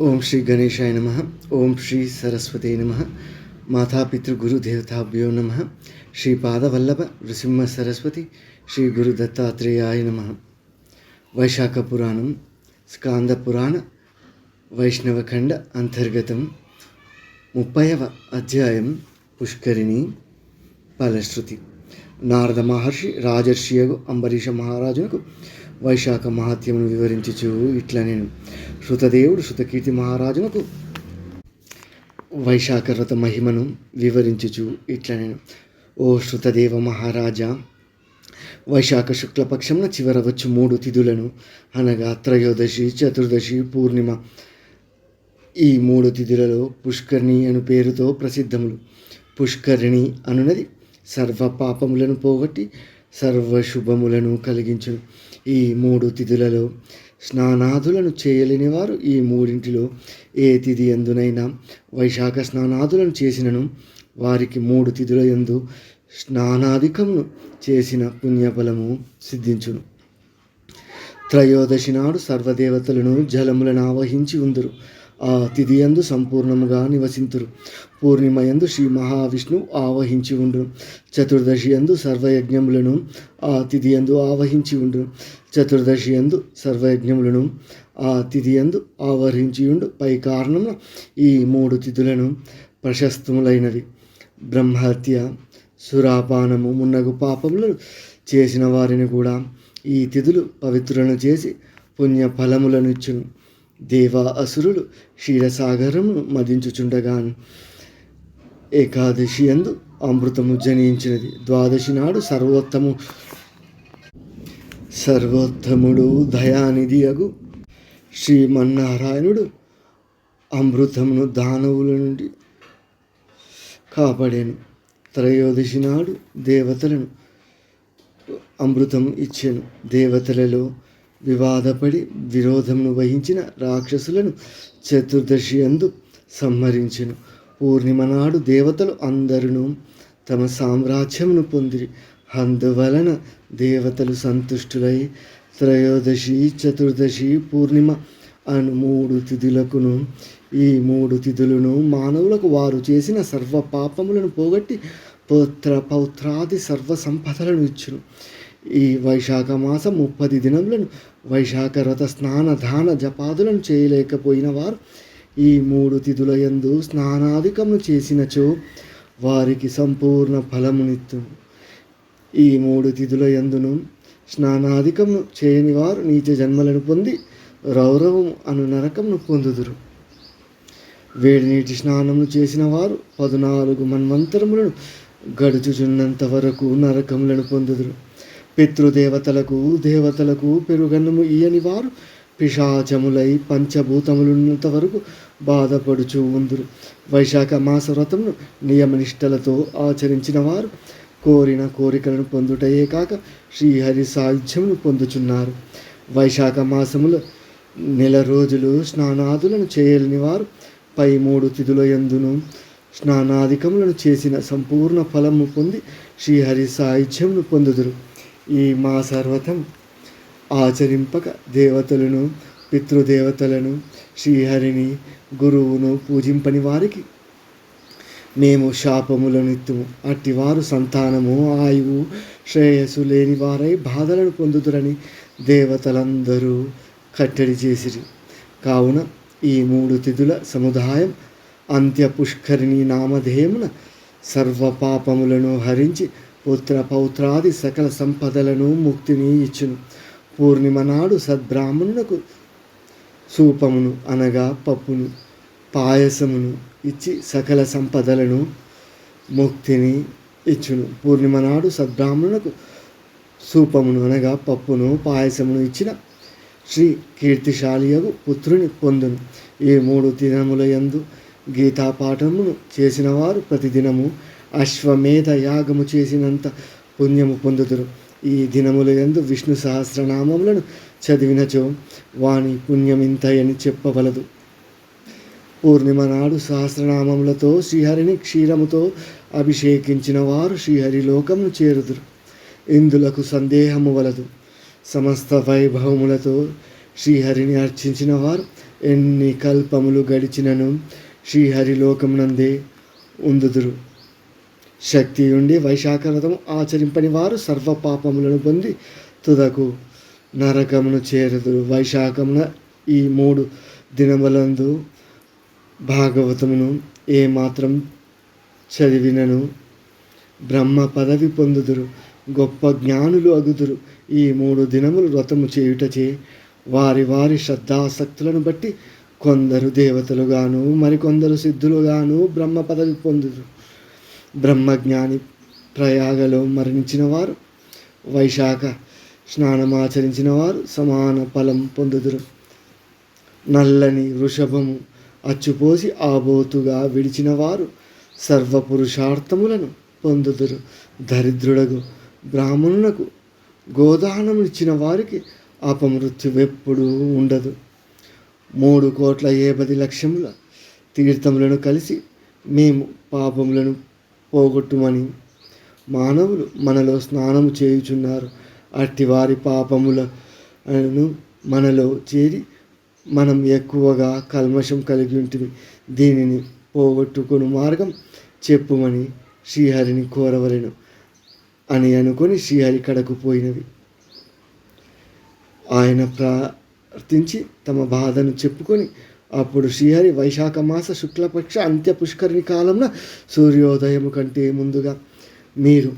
ఓం శ్రీ గణేశాయ నమ. ఓం శ్రీ సరస్వతే నమ. మాతాపితృగురుదేవతాభ్యో నమ. శ్రీ పాదవల్లభ నృసింహ సరస్వతి శ్రీ గురు దత్తాత్రేయాయ నమ. వైశాఖ పురాణం స్కాంద పురాణ వైష్ణవఖండ అంతర్గతం ముప్పైవ అధ్యాయం పుష్కరిణి ఫలశ్రుతి. నారద మహర్షి రాజర్షియగు అంబరీష మహారాజునకు వైశాఖ మహాత్యమును వివరించుచు ఇట్లా నేను. శృతదేవుడు శృతకీర్తి మహారాజునకు వైశాఖ వ్రత మహిమను వివరించుచు ఇట్లా నేను. ఓ శృతదేవ మహారాజా వైశాఖ శుక్లపక్షంన చివర వచ్చు మూడు తిథులను అనగా త్రయోదశి చతుర్దశి పూర్ణిమ. ఈ మూడు తిథులలో పుష్కరిణి అను పేరుతో ప్రసిద్ధములు. పుష్కరిణి అనునది సర్వ పాపములను పోగొట్టి సర్వ శుభములను కలిగించును. ఈ మూడు తిథులలో స్నానాదులను చేయలేని వారు ఈ మూడింటిలో ఏ తిథి ఎందునైనా వైశాఖ స్నానాదులను చేసినను. వారికి మూడు తిథుల ఎందు స్నానాధికమును చేసిన పుణ్యఫలము సిద్ధించును. త్రయోదశి నాడు సర్వదేవతలను జలములను ఆవహించి ఉందరు. ఆ తిథియందు సంపూర్ణముగా నివసింతురు. పూర్ణిమయందు శ్రీ మహావిష్ణువు ఆవహించి ఉండు చతుర్దశి ఎందు సర్వయజ్ఞములను ఆ తిథియందు ఆవహించి ఉండు చతుర్దశి ఎందు సర్వయజ్ఞములను ఆ తిథియందు ఆవహించి ఉండు. పై కారణం ఈ మూడు తిథులను ప్రశస్తములైనవి బ్రహ్మహత్య సురాపానము మున్నగు పాపములను చేసిన వారిని కూడా ఈ తిథులు పవిత్రులను చేసి పుణ్య ఫలములను ఇచ్చును దేవా అసురులు క్షీరసాగరమును మదించుచుండగా ఏకాదశి అందు అమృతము జనించినది. ద్వాదశి నాడు సర్వోత్తము. సర్వోత్తముడు దయానిధి అగు శ్రీమన్నారాయణుడు అమృతమును దానవుల నుండి కాపాడాను. త్రయోదశి నాడు దేవతలను అమృతం ఇచ్చాను. దేవతలలో వివాదపడి విరోధమును వహించిన రాక్షసులను చతుర్దశి అందు సంహరించెను. పూర్ణిమ నాడు దేవతలు అందరును తమ సామ్రాజ్యమును పొందిరి. అందువలన దేవతలు సంతుష్టులై త్రయోదశి చతుర్దశి పూర్ణిమ అను మూడు తిథులకును ఈ మూడు తిథులను మానవులకు వారు చేసిన సర్వ పాపములను పోగొట్టి పుత్ర పౌత్రాది సర్వ సంపదలను ఇచ్చును. ఈ వైశాఖ మాసం ముప్పది దినములను వైశాఖ రథ స్నాన దాన జపాదులను చేయలేకపోయిన వారు ఈ మూడు తిథుల యందు స్నానాధికమును చేసినచో వారికి సంపూర్ణ ఫలమునిత్తు. ఈ మూడు తిథుల యందును స్నానాధికమును చేయని వారు నీచ జన్మలను పొంది రౌరవం అను నరకమును పొందుదురు. వేడి నీటి స్నానము చేసిన వారు పద్నాలుగు మన్వంతరములను గడుచుచున్నంత వరకు నరకములను పొందుదురు. పితృదేవతలకు దేవతలకు పెరుగన్నము ఇయని వారు. పిశాచములై పంచభూతములున్నంత వరకు బాధపడుచు ఉందురు. వైశాఖ మాస వ్రతమును నియమనిష్టలతో ఆచరించిన వారు కోరిన కోరికలను పొందుటయే కాక శ్రీహరి సాయుధ్యమును పొందుచున్నారు. వైశాఖ మాసములో నెల రోజులు స్నానాదులను చేయలేని వారు పై మూడు తిథుల ఎందును స్నానాధికములను చేసిన సంపూర్ణ ఫలము పొంది శ్రీహరి సాహిత్యమును పొందుదురు. ఈ మా సర్వతం ఆచరింపక దేవతలను పితృదేవతలను శ్రీహరిని గురువును పూజింపని వారికి. మేము శాపములనిత్తుము అట్టివారు సంతానము ఆయువు శ్రేయస్సు లేని వారై బాధలను పొందుతురని దేవతలందరూ కట్టడి చేసిరి. కావున ఈ మూడు తిథుల సముదాయం అంత్య పుష్కరిణి నామధేయమున సర్వ పాపములను హరించి పుత్ర పౌత్రాది సకల సంపదలను ముక్తిని ఇచ్చును. పూర్ణిమ నాడు సద్బ్రాహ్మణునకు సూపమును అనగా పప్పును పాయసమును ఇచ్చి సకల సంపదలను ముక్తిని ఇచ్చును. పూర్ణిమ నాడు సద్బ్రాహ్మణునకు సూపమును అనగా పప్పును పాయసమును ఇచ్చిన శ్రీ కీర్తిశాలియగు పుత్రుని పొందును. ఈ మూడు దినముల యందు గీతాపాఠమును చేసిన వారు ప్రతిదినము అశ్వమేధ యాగము చేసినంత పుణ్యము పొందుదురు. ఈ దినముల ఎందు విష్ణు సహస్రనామములను చదివినచో వాణి పుణ్యం ఇంతయని చెప్పవలదు. పూర్ణిమ నాడు సహస్రనామములతో శ్రీహరిని క్షీరముతో అభిషేకించిన వారు శ్రీహరి లోకమును చేరుదురు. ఇందులకు సందేహము వలదు. సమస్త వైభవములతో శ్రీహరిని అర్చించిన వారు ఎన్ని కల్పములు గడిచినను శ్రీహరిలోకమునందే ఉందుదురు. శక్తి ఉండి వైశాఖ వ్రతం ఆచరింపని వారు సర్వ పాపములను పొంది తుదకు నరకమును చేరుదురు. వైశాఖమున ఈ మూడు దినములందు భాగవతమును ఏమాత్రం చదివినను బ్రహ్మ పదవి పొందుదురు. గొప్ప జ్ఞానులు అగుదురు. ఈ మూడు దినములు వ్రతము చేయుటచే వారి వారి శ్రద్ధాసక్తులను బట్టి కొందరు దేవతలుగాను మరికొందరు సిద్ధులుగాను బ్రహ్మ పదవి పొందుదురు. బ్రహ్మజ్ఞాని ప్రయాగలో మరణించిన వారు వైశాఖ స్నానమాచరించిన వారు సమాన ఫలం పొందుదురు. నల్లని వృషభము అచ్చుపోసి ఆబోతుగా విడిచిన వారు సర్వపురుషార్థములను పొందుదురు. దరిద్రుడకు బ్రాహ్మణునకు గోదానమునిచ్చిన ఇచ్చిన వారికి అపమృత్యువెప్పుడు ఉండదు. మూడు కోట్ల ఏ పది లక్షముల తీర్థములను కలిసి మేము పాపములను పోగొట్టుమని. మానవులు మనలో స్నానము చేయుచున్నారు. అట్టి వారి పాపములను మనలో చేరి మనం ఎక్కువగా కల్మషం కలిగి ఉంటుంది దీనిని పోగొట్టుకుని మార్గం చెప్పుమని శ్రీహరిని కోరవలను. అని అనుకొని శ్రీహరి కడకు పోయినవి ఆయన ప్రార్థించి తమ బాధను చెప్పుకొని అప్పుడు శ్రీహరి వైశాఖ మాస శుక్లపక్ష అంత్య పుష్కరిణి కాలంలో సూర్యోదయము కంటే ముందుగా మీరు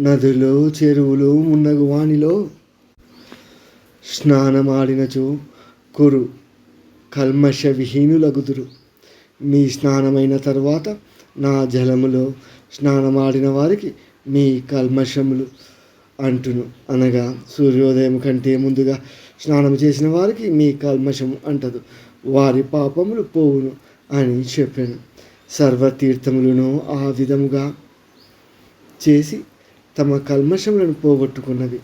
నదులు చెరువులు మున్నగు వాణిలో స్నానమాడినచో కురు కల్మష విహీనులగుదురు. మీ స్నానమైన తర్వాత నా జలములో స్నానమాడిన వారికి మీ కల్మషములు అంటును. అనగా సూర్యోదయం కంటే ముందుగా స్నానం చేసిన వారికి మీ కల్మషము అంటదు. వారి పాపములు పోవును అని చెప్పాను. సర్వతీర్థములను ఆ విధముగా చేసి తమ కల్మషములను పోగొట్టుకున్నవి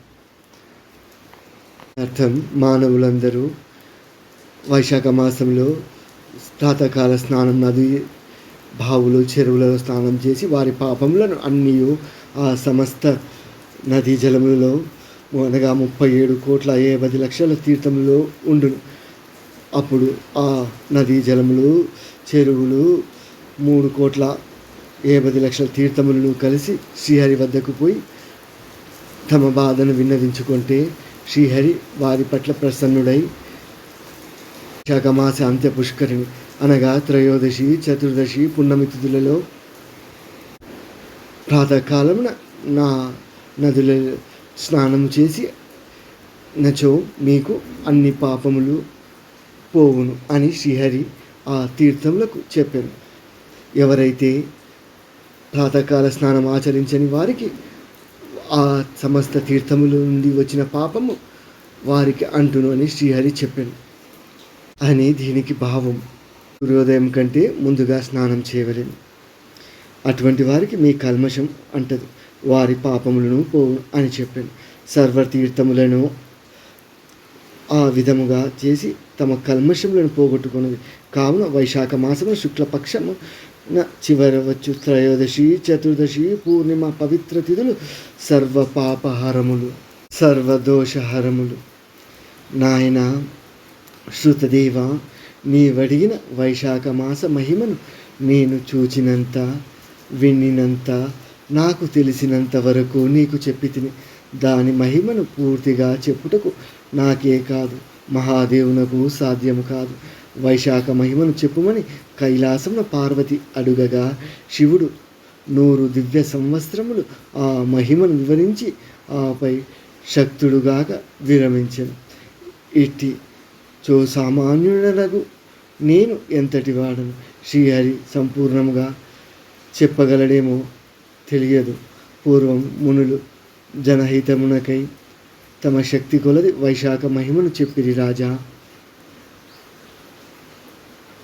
అర్థం మానవులందరూ వైశాఖ మాసంలో ప్రాతకాల స్నానం నది బావులు చెరువులలో స్నానం చేసి వారి పాపములను అన్నీ ఆ సమస్త నదీ జలములలో అనగా ముప్పై ఏడు కోట్ల ఏ పది లక్షల తీర్థములో ఉండును. అప్పుడు ఆ నదీ జలములు చెరువులు మూడు కోట్ల ఏపది లక్షల తీర్థములను కలిసి శ్రీహరి వద్దకు పోయి తమ బాధను విన్నవించుకుంటే శ్రీహరి వారి పట్ల ప్రసన్నుడై శాఖమాస అంత్య పుష్కరిణి అనగా త్రయోదశి చతుర్దశి పున్నమి తిథులలో ప్రాతకాలమున నా నదుల స్నానం చేసి నచో మీకు అన్ని పాపములు పోవును అని శ్రీహరి ఆ తీర్థములకు చెప్పాను. ఎవరైతే ప్రాతకాల స్నానం ఆచరించని వారికి ఆ సమస్త తీర్థముల నుండి వచ్చిన పాపము వారికి అంటును అని శ్రీహరి చెప్పాను. అని దీనికి భావం సూర్యోదయం కంటే ముందుగా స్నానం చేయవలేను. అటువంటి వారికి మీ కల్మషం అంటదు. వారి పాపములను పోవు అని చెప్పాను. సర్వతీర్థములను ఆ విధముగా చేసి తమ కల్మషములను పోగొట్టుకున్నది కావున వైశాఖ మాసము శుక్లపక్షము చివరవచ్చు త్రయోదశి చతుర్దశి పూర్ణిమ పవిత్ర తిథులు సర్వ పాపహరములు సర్వదోషహరములు నాయన శృతదేవ నీవడిగిన వైశాఖ మాస మహిమను నేను చూచినంత విన్నినంత నాకు తెలిసినంత వరకు నీకు చెప్పి తిని దాని మహిమను పూర్తిగా చెప్పుటకు నాకే కాదు మహాదేవునకు సాధ్యము కాదు. వైశాఖ మహిమను చెప్పుమని కైలాసమున పార్వతి అడుగగా శివుడు నూరు దివ్య సంవత్సరములు ఆ మహిమను వివరించి ఆపై శక్తుడుగాక విరమించను. ఇట్టి చో సామాన్యుడనగు నేను ఎంతటి వాడను? శ్రీహరి సంపూర్ణముగా చెప్పగలడేమో తెలియదు. పూర్వం మునులు జనహితమునకై తమ శక్తి కొలది వైశాఖ మహిమను చెప్పిరి రాజా.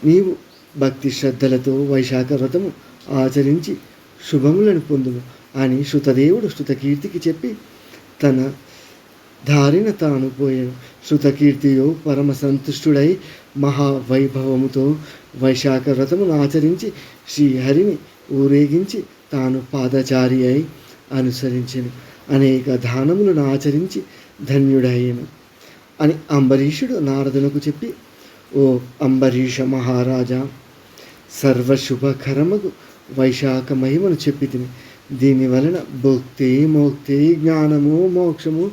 నీవు భక్తి శ్రద్ధలతో వైశాఖ వ్రతము ఆచరించి శుభములను పొందుము అని శృతదేవుడు శృతకీర్తికి చెప్పి తన దారిన తాను పోయాను. శృతకీర్తియో పరమ సంతుష్టుడై మహావైభవముతో వైశాఖ వ్రతమును ఆచరించి శ్రీహరిని ఊరేగించి తాను పాదచారి అయి అనుసరించను. అనేక దానములను ఆచరించి ధన్యుడయ్యను అని అంబరీషుడు నారదునకు చెప్పి ఓ అంబరీష మహారాజా సర్వశుభకరముకు వైశాఖ మహిమను చెప్పి తిని. దీని వలన భక్తి మోక్తి జ్ఞానము మోక్షము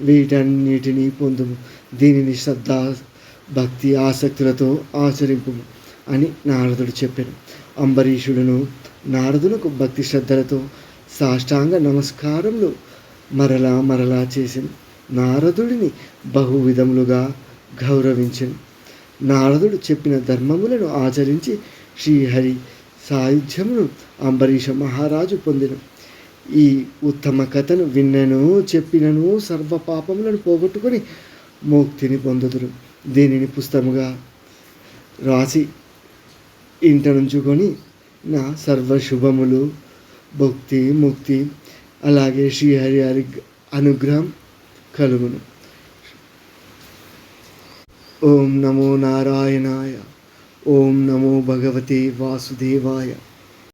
వీటన్నిటినీ పొందుము. దీనిని శ్రద్ధ భక్తి ఆసక్తులతో ఆచరింపు అని నారదుడు చెప్పాను అంబరీషుడును నారదునకు భక్తి శ్రద్ధలతో సాష్టాంగ నమస్కారములు మరలా మరలా చేసి నారదుడిని బహువిధములుగా గౌరవించను. నారదుడు చెప్పిన ధర్మములను ఆచరించి శ్రీహరి సాయుధ్యమును అంబరీష మహారాజు పొందిన. ఈ ఉత్తమ కథను విన్నను చెప్పినను సర్వ పాపములను పోగొట్టుకొని ముక్తిని పొందుదురు. దీనిని పుస్తకముగా రాసి ఇంట నుంచుకొని నా సర్వ శుభములు భక్తి ముక్తి అలాగే శ్రీహరి హరి అనుగ్రహం కలుగును. ఓం నమో నారాయణాయ. ఓం నమో భగవతే వాసుదేవాయ.